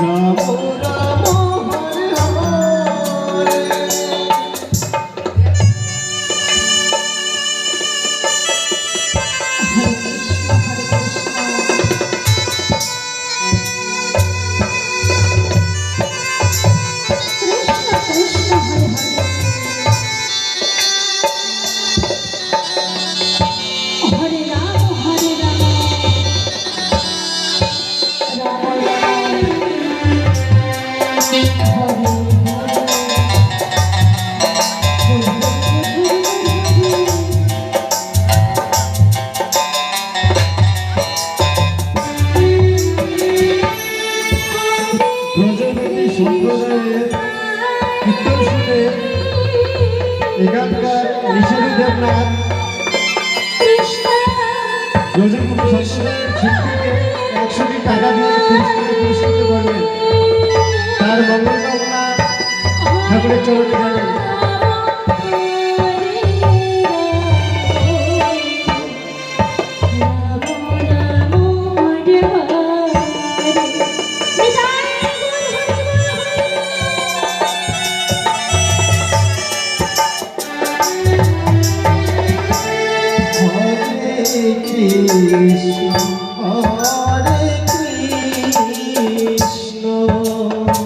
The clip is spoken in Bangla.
রাম ব্রজবতী সম্প্রদায়ের কীর্তন শুনে এখানকার টাকা দিয়ে পুরস্কৃত করবেন। তার মঙ্গল কামনা ঠাকুরের চরণে